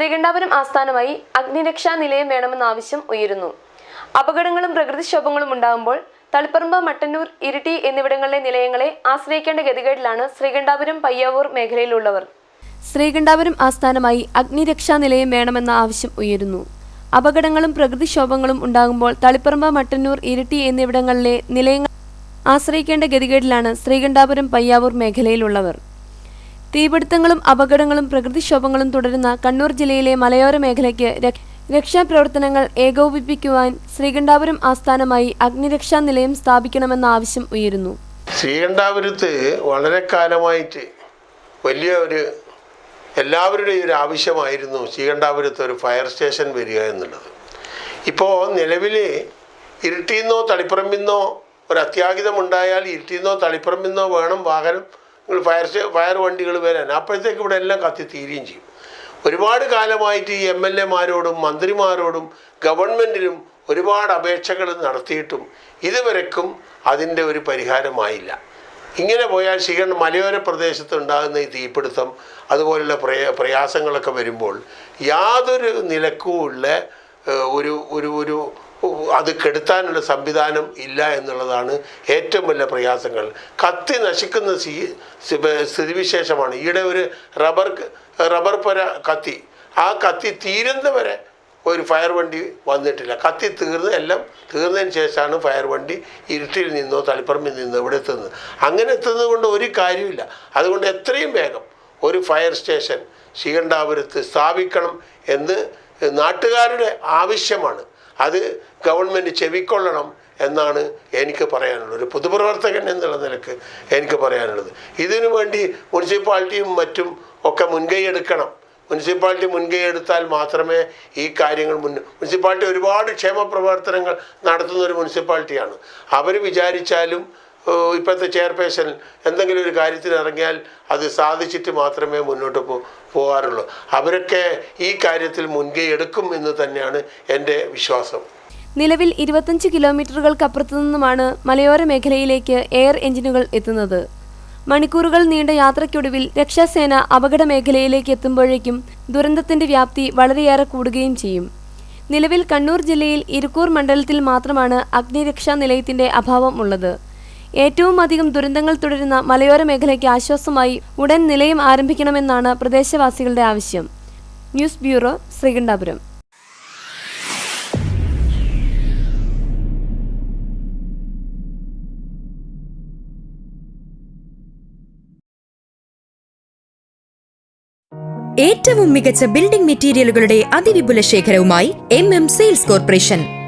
ശ്രീകണ്ഠാപുരം ആസ്ഥാനമായി അഗ്നിരക്ഷാ നിലയം വേണമെന്ന ആവശ്യം ഉയരുന്നു. അപകടങ്ങളും പ്രകൃതിക്ഷോഭങ്ങളും ഉണ്ടാകുമ്പോൾ തളിപ്പറമ്പ് മട്ടന്നൂർ ഇരിട്ടി എന്നിവിടങ്ങളിലെ നിലയങ്ങളെ ആശ്രയിക്കേണ്ട ഗതികേടിലാണ് ശ്രീകണ്ഠാപുരം പയ്യാവൂർ മേഖലയിലുള്ളവർ. ശ്രീകണ്ഠാപുരം ആസ്ഥാനമായി അഗ്നിരക്ഷാ നിലയം വേണമെന്ന ആവശ്യം ഉയരുന്നു. അപകടങ്ങളും പ്രകൃതിക്ഷോഭങ്ങളും ഉണ്ടാകുമ്പോൾ തളിപ്പറമ്പ് മട്ടന്നൂർ ഇരിട്ടി എന്നിവിടങ്ങളിലെ നിലയങ്ങൾ ആശ്രയിക്കേണ്ട ഗതികേടിലാണ് ശ്രീകണ്ഠാപുരം പയ്യാവൂർ മേഖലയിലുള്ളവർ. തീപിടുത്തങ്ങളും അപകടങ്ങളും പ്രകൃതിക്ഷോഭങ്ങളും തുടരുന്ന കണ്ണൂർ ജില്ലയിലെ മലയോര മേഖലയ്ക്ക് രക്ഷാപ്രവർത്തനങ്ങൾ ഏകോപിപ്പിക്കുവാൻ ശ്രീകണ്ഠാപുരം ആസ്ഥാനമായി അഗ്നിരക്ഷാ നിലയം സ്ഥാപിക്കണമെന്ന ആവശ്യം ഉയരുന്നു. ശ്രീകണ്ഠാപുരത്ത് വളരെ കാലമായിട്ട് വലിയ ഒരു എല്ലാവരുടെയും ഒരു ആവശ്യമായിരുന്നു ശ്രീകണ്ഠാപുരത്ത് ഒരു ഫയർ സ്റ്റേഷൻ വരിക എന്നുള്ളത്. ഇപ്പോൾ നിലവിൽ ഇരുട്ടിന്നോ തളിപ്പറമ്പിന്നോ ഒരു അത്യാഹിതമുണ്ടായാൽ ഇരുട്ടിന്നോ തളിപ്പറമ്പിന്നോ വേണം വാഹനം ഫയർ ഫയർ വണ്ടികൾ വരാൻ. അപ്പോഴത്തേക്ക് ഇവിടെ എല്ലാം കത്തി തീരുകയും ചെയ്യും. ഒരുപാട് കാലമായിട്ട് ഈ എം എൽ എമാരോടും മന്ത്രിമാരോടും ഗവൺമെന്റിനും ഒരുപാട് അപേക്ഷകൾ നടത്തിയിട്ടും ഇതുവരെക്കും അതിന്റെ ഒരു പരിഹാരമായില്ല. ഇങ്ങനെ പോയാൽ ശ്രീകണ്ഠ മലയോര പ്രദേശത്ത് ഉണ്ടാകുന്ന ഈ തീപിടുത്തം അതുപോലുള്ള പ്രയ പ്രയാസങ്ങളൊക്കെ വരുമ്പോൾ യാതൊരു നിലക്കുമുള്ള ഒരു ഒരു ഒരു അത് കെടുത്താനുള്ള സംവിധാനം ഇല്ല എന്നുള്ളതാണ് ഏറ്റവും വലിയ പ്രയാസങ്ങൾ. കത്തി നശിക്കുന്ന സ്ഥി- സ്ഥി- സ്ഥിതിവിശേഷമാണ്. ഈയിടെ ഒരു റബ്ബർ റബ്ബർ പര കത്തി. ആ കത്തി തീരുന്നവരെ ഒരു ഫയർ വണ്ടി വന്നിട്ടില്ല. കത്തി തീർന്ന് എല്ലാം തീർന്നതിന് ശേഷമാണ് ഫയർ വണ്ടി ഇരുട്ടിൽ നിന്നോ തളിപ്പറമ്പിൽ നിന്നോ ഇവിടെ എത്തുന്നത്. അങ്ങനെ എത്തുന്നത് കൊണ്ട് ഒരു കാര്യമില്ല അതുകൊണ്ട് എത്രയും വേഗം ഒരു ഫയർ സ്റ്റേഷൻ ശ്രീകണ്ഠാപുരത്ത് സ്ഥാപിക്കണം എന്ന് നാട്ടുകാരുടെ ആവശ്യമാണ്. അത് ഗവൺമെന്റ് ചെവിക്കൊള്ളണം എന്നാണ് എനിക്ക് പറയാനുള്ളത്. ഒരു പൊതുപ്രവർത്തകൻ എന്നുള്ള നിലയ്ക്ക് എനിക്ക് പറയാനുള്ളത്. ഇതിനു വേണ്ടി മുനിസിപ്പാലിറ്റിയും മറ്റും ഒക്കെ മുൻകൈ എടുക്കണം. മുനിസിപ്പാലിറ്റി മുൻകൈ എടുത്താൽ മാത്രമേ ഈ കാര്യങ്ങൾ മുൻ മുനിസിപ്പാലിറ്റി ഒരുപാട് ക്ഷേമ പ്രവർത്തനങ്ങൾ നടത്തുന്ന ഒരു മുനിസിപ്പാലിറ്റിയാണ്. അവർ വിചാരിച്ചാലും ഇപ്പോഴത്തെ ചെയർപേഴ്സൺ എന്തെങ്കിലും ഒരു കാര്യത്തിന് ഇറങ്ങിയാൽ അത് സാധിച്ചിട്ട് മാത്രമേ മുന്നോട്ട് പോ പോകാറുള്ളൂ. അവരൊക്കെ ഈ കാര്യത്തിൽ മുൻകൈ എടുക്കും എന്ന് തന്നെയാണ് എന്റെ വിശ്വാസം. നിലവിൽ ഇരുപത്തഞ്ച് കിലോമീറ്ററുകൾക്കപ്പുറത്തു നിന്നുമാണ് മലയോര മേഖലയിലേക്ക് എയർ എഞ്ചിനുകൾ എത്തുന്നത്. മണിക്കൂറുകൾ നീണ്ട യാത്രയ്ക്കൊടുവിൽ രക്ഷാസേന അപകട മേഖലയിലേക്ക് എത്തുമ്പോഴേക്കും ദുരന്തത്തിന്റെ വ്യാപ്തി വളരെയേറെ കൂടുകയും ചെയ്യും. നിലവിൽ കണ്ണൂർ ജില്ലയിൽ ഇരിക്കൂർ മണ്ഡലത്തിൽ മാത്രമാണ് അഗ്നിരക്ഷാ നിലയത്തിന്റെ അഭാവം ഉള്ളത്. ഏറ്റവും അധികം ദുരന്തങ്ങൾ തുടരുന്ന മലയോര മേഖലയ്ക്ക് ആശ്വാസമായി ഉടൻ നിലയം ആരംഭിക്കണമെന്നാണ് പ്രദേശവാസികളുടെ ആവശ്യം. News bureau Sreekandapuram. ഏറ്റവും മികച്ച ബിൽഡിംഗ് മെറ്റീരിയലുകളുടെ അതിവിപുല ശേഖരവുമായി എം എം സെയിൽസ് കോർപ്പറേഷൻ